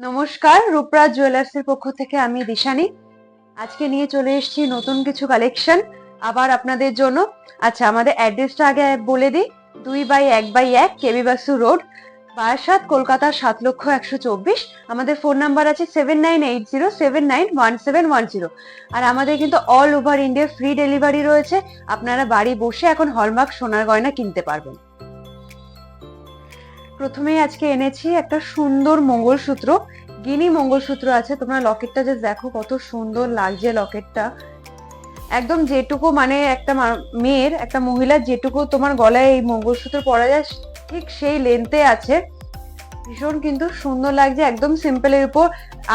নমস্কার, রূপরাজ জুয়েলার্সের পক্ষ থেকে আমি দিশানি। আজকে নিয়ে চলে এসেছি নতুন কিছু কালেকশন আবার আপনাদের জন্য। আচ্ছা আমাদের অ্যাড্রেসটা আগে বলে দিই। দুই বাই এক বাই এক কেবি বাসু রোড, বারাসাত, কলকাতা, সাত লক্ষ একশো চব্বিশ। আমাদের ফোন নাম্বার আছে seven nine eight zero seven nine one seven one zero আর আমাদের কিন্তু all over India free delivery রয়েছে। আপনারা বাড়ি বসে এখন হলমার্ক সোনার গয়না কিনতে পারবেন। প্রথমেই আজকে এনেছি একটা সুন্দর মঙ্গলসূত্র। গিনি মঙ্গলসূত্র আছে, তোমরা লকেটটা যে দেখো কত সুন্দর লাগছে লকেটটা। একদম যেটুকু মানে একটা মেয়ের, একটা মহিলা যেটুকু তোমার গলায় এই মঙ্গলসূত্র পরা যায়, ঠিক সেই লেন্থে আছে। ভীষণ কিন্তু সুন্দর লাগছে, একদম সিম্পলের উপর।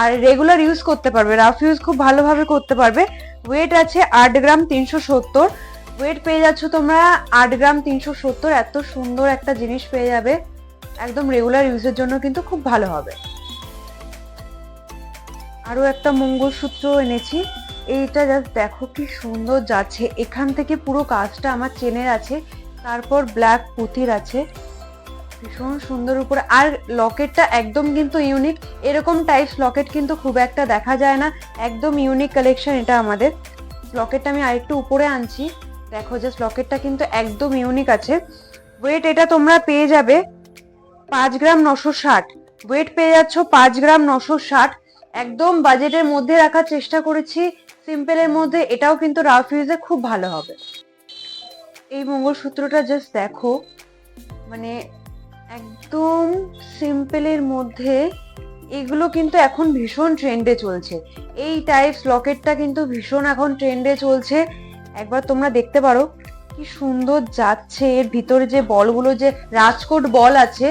আর রেগুলার ইউজ করতে পারবে রাফ ইউজ খুব ভালোভাবে করতে পারবে। ওয়েট আছে আট গ্রাম তিনশো সত্তর। ওয়েট পেয়ে যাচ্ছ তোমরা আট গ্রাম তিনশো সত্তর, এত সুন্দর একটা জিনিস পেয়ে যাবে। একদম রেগুলার ইউজের জন্য কিন্তু খুব ভালো হবে। আরও একটা মঙ্গলসূত্র এনেছি। এইটা জাস্ট দেখো কি সুন্দর যাচ্ছে। এখান থেকে পুরো কাজটা আমার চেনের আছে, তারপর ব্ল্যাক পুঁথির আছে। ভীষণ সুন্দর উপরে। আর লকেটটা একদম কিন্তু ইউনিক এরকম টাইপস লকেট কিন্তু খুব একটা দেখা যায় না। একদম ইউনিক কালেকশন এটা আমাদের। লকেটটা আমি আরেকটু উপরে আনছি। দেখো জাস্ট লকেটটা কিন্তু একদম ইউনিক আছে। ওয়েট এটা তোমরা পেয়ে যাবে। পাঁচ গ্রাম নশো ষাট। ওয়েট পেয়ে যাচ্ছ পাঁচ গ্রাম নশো ষাট। একদম বাজেটের মধ্যে রাখার চেষ্টা করেছি। সিম্পলের মধ্যে এটাও কিন্তু রাফ ইউজে খুব ভালো হবে। এই মঙ্গলসূত্রটা জাস্ট দেখো। মানে একদম সিম্পলের মধ্যে এগুলো কিন্তু এখন ভীষণ ট্রেন্ডে চলছে। এই টাইপস লকেটটা কিন্তু ভীষণ এখন ট্রেন্ডে চলছে। একবার তোমরা দেখতে পারো। কি সুন্দর যাচ্ছে। এর ভিতরে যে বলগুলো যে রাজকোট বল আছে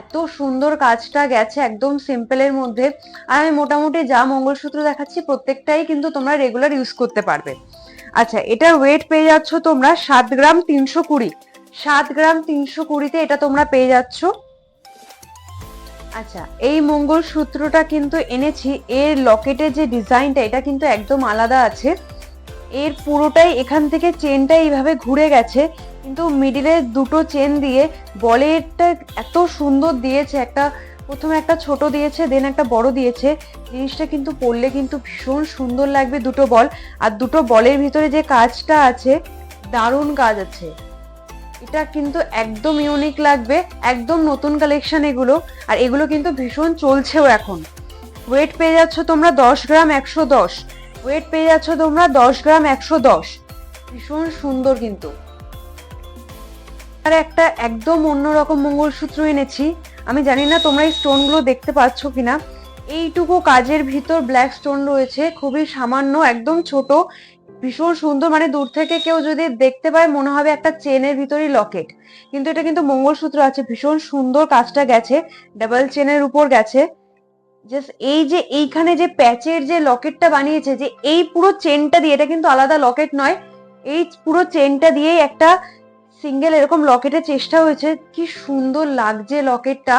এত সুন্দর কাজটা গেছে একদম সিম্পলের মধ্যে। আর আমি মোটামুটি যা মঙ্গলসূত্র দেখাচ্ছি, প্রত্যেকটাই কিন্তু তোমরা রেগুলার ইউজ করতে পারবে। আচ্ছা এটার ওয়েট পেয়ে যাচ্ছ তোমরা সাত গ্রাম তিনশো কুড়ি। সাত গ্রাম তিনশো কুড়িতে এটা তোমরা পেয়ে যাচ্ছ। আচ্ছা এই মঙ্গলসূত্রটা কিন্তু এনেছি। এর লকেটের যে ডিজাইনটা, এটা কিন্তু একদম আলাদা আছে। এর পুরোটাই এখান থেকে চেনটা এইভাবে ঘুরে গেছে। কিন্তু মিডিলে দুটো চেন দিয়ে বলেরটা এত সুন্দর দিয়েছে, একটা প্রথমে একটা ছোট দিয়েছে দেন একটা বড় দিয়েছে, জিনিসটা কিন্তু পরলে কিন্তু ভীষণ সুন্দর লাগবে দুটো বল। আর দুটো বলের ভিতরে যে কাজটা আছে, দারুণ কাজ আছে। এটা কিন্তু একদম ইউনিক লাগবে, একদম নতুন কালেকশন এগুলো, আর এগুলো কিন্তু ভীষণ চলছেও এখন। ওয়েট পেয়ে যাচ্ছ তোমরা দশ গ্রাম একশো দশ। ওয়েট পেয়ে যাচ্ছ তোমরা দশ গ্রাম একশো দশ। ভীষণ সুন্দর কিন্তু। আর একটা একদম অন্যরকম মঙ্গলসূত্র এনেছি। আমি জানি না তোমরা এই স্টোনগুলো দেখতে পাচ্ছ কিনা। এইটুকু কাজের ভিতর ব্ল্যাক স্টোন রয়েছে, খুবই সামান্য, একদম ছোট, ভীষণ সুন্দর মানে দূর থেকে কেউ যদি দেখতে পায়, মনে হবে একটা চেনের ভিতরই লকেট। কিন্তু এটা কিন্তু মঙ্গলসূত্র আছে, ভীষণ সুন্দর কাজটা গেছে, ডাবল চেনের উপর গেছে। জাস্ট এই যে এইখানে যে প্যাচের যে লকেটটা বানিয়েছে, যে এই পুরো চেনটা দিয়ে, এটা কিন্তু আলাদা লকেট নয়, এই পুরো চেনটা দিয়েই একটা সিঙ্গেল এরকম লকেটের চেষ্টা হয়েছে, কি সুন্দর লাগছে লকেটটা।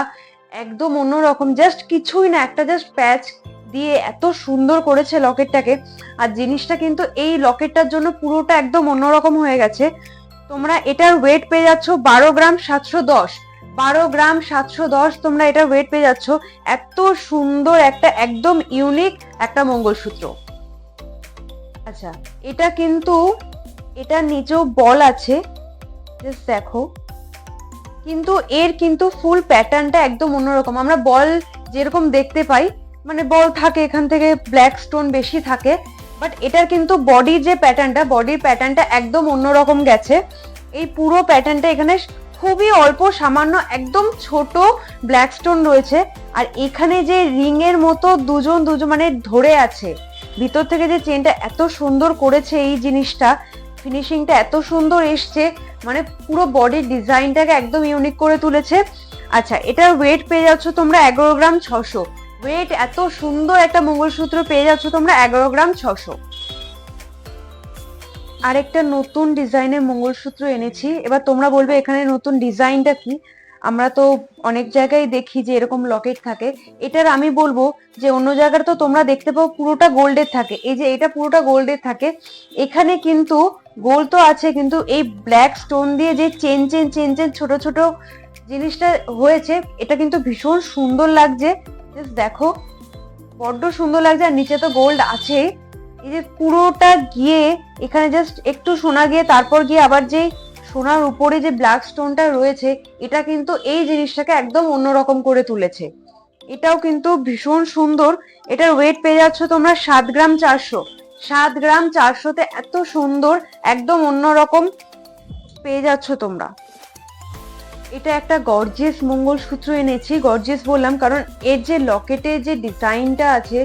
একদম অন্যরকম জাস্ট কিছুই না, একটা জাস্ট প্যাচ দিয়ে এত সুন্দর করেছে লকেটটাকে। আর জিনিসটা কিন্তু এই লকেটটার জন্য পুরোটা একদম অন্যরকম হয়ে গেছে। তোমরা এটার ওয়েট পেয়ে যাচ্ছ বারো গ্রাম সাতশো দশ। বারো গ্রাম সাতশো দশ তোমরা এটা ওয়েট পেয়ে যাচ্ছ। এত সুন্দর একটা, একদম ইউনিক একটা মঙ্গলসূত্র। আচ্ছা এটা কিন্তু এটার নিচেও বল আছে। জাস্ট দেখো। কিন্তু এর কিন্তু ফুল প্যাটার্নটা একদম অন্যরকম। আমরা বল যেরকম দেখতে পাই মানে বল থাকে এখান থেকে ব্ল্যাক স্টোন বেশি থাকে বাট এটার কিন্তু বডির যে প্যাটার্নটা বডির প্যাটার্নটা একদম অন্যরকম গেছে। এই পুরো প্যাটার্নটা এখানে খুবই অল্প, সামান্য, একদম ছোট ব্ল্যাক স্টোন রয়েছে। আর এখানে যে রিং এর মতো দুজন দুজন মানে ধরে আছে, ভিতর থেকে যে চেনটা এত সুন্দর করেছে এই জিনিসটা ফিনিশিংটা এত সুন্দর এসছে মানে পুরো বডির ডিজাইনটাকে একদম ইউনিক করে তুলেছে। আচ্ছা এটার ওয়েট পেয়ে যাচ্ছ তোমরা এগারো গ্রাম ছশো। ওয়েট এত সুন্দর একটা মঙ্গলসূত্র পেয়ে যাচ্ছ তোমরা এগারো গ্রাম ছশো। আরেকটা নতুন ডিজাইনের মঙ্গলসূত্র এনেছি। এবার তোমরা বলবে, এখানে নতুন ডিজাইনটা কি? আমরা তো অনেক জায়গায় দেখি যে এরকম লকেট থাকে। এটার আমি বলব যে অন্য জায়গার তো তোমরা দেখতে পাও পুরোটা গোল্ডের থাকে। এই যে এটা পুরোটা গোল্ডের থাকে। এখানে কিন্তু গোল্ড তো আছে, কিন্তু এই ব্ল্যাক স্টোন দিয়ে যে চেন চেন চেন চেন ছোট ছোট জিনিসটা হয়েছে, এটা কিন্তু ভীষণ সুন্দর লাগছে। দেখো, বড্ড সুন্দর লাগছে, আর নিচে তো গোল্ড আছে। এই যে পুরোটা গিয়ে এখানে জাস্ট একটু সোনা গিয়ে, তারপর গিয়ে আবার যে সোনার উপরে যে ব্ল্যাক স্টোনটা রয়েছে, এটা কিন্তু এই জিনিসটাকে একদম অন্যরকম করে তুলেছে। এটাও কিন্তু ভীষণ সুন্দর। এটার ওয়েট পেয়ে যাচ্ছ তোমরা সাত গ্রাম চারশো। সাত গ্রাম চারশোতে এত সুন্দর, একদম অন্যরকম পেয়ে যাচ্ছ তোমরা। এটা একটা গর্জিয়াস মঙ্গলসূত্র এনেছি গর্জিয়াস বললাম, কারণ এর যে লকেটের যে ডিজাইনটা আছে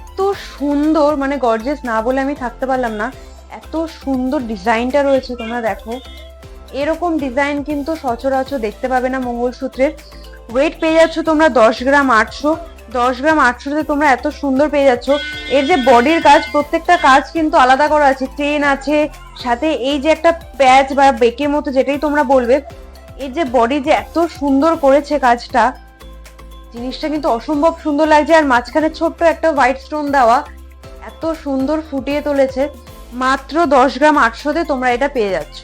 এত সুন্দর মানে গর্জিয়াস না বলে আমি থাকতে পারলাম না, এত সুন্দর ডিজাইনটা রয়েছে তোমরা দেখো। এরকম ডিজাইন কিন্তু সচরাচর দেখতে পাবে না মঙ্গলসূত্রের। ওয়েট পেয়ে যাচ্ছ তোমরা দশ গ্রাম আটশো। দশ গ্রাম আটশোতে তোমরা এত সুন্দর পেয়ে যাচ্ছ। এর যে বডির কাজ, প্রত্যেকটা কাজ কিন্তু আলাদা করা আছে। চেন আছে, সাথে এই যে একটা প্যাচ বা বেকের মতো যেটাই তোমরা বলবে, এর যে বডি যে এত সুন্দর করেছে কাজটা, জিনিসটা কিন্তু অসম্ভব সুন্দর লাগছে। আর মাঝখানে ছোট্ট একটা হোয়াইট স্টোন দেওয়া, এত সুন্দর ফুটিয়ে তুলেছে। মাত্র দশ গ্রাম আটশোতে তোমরা এটা পেয়ে যাচ্ছ।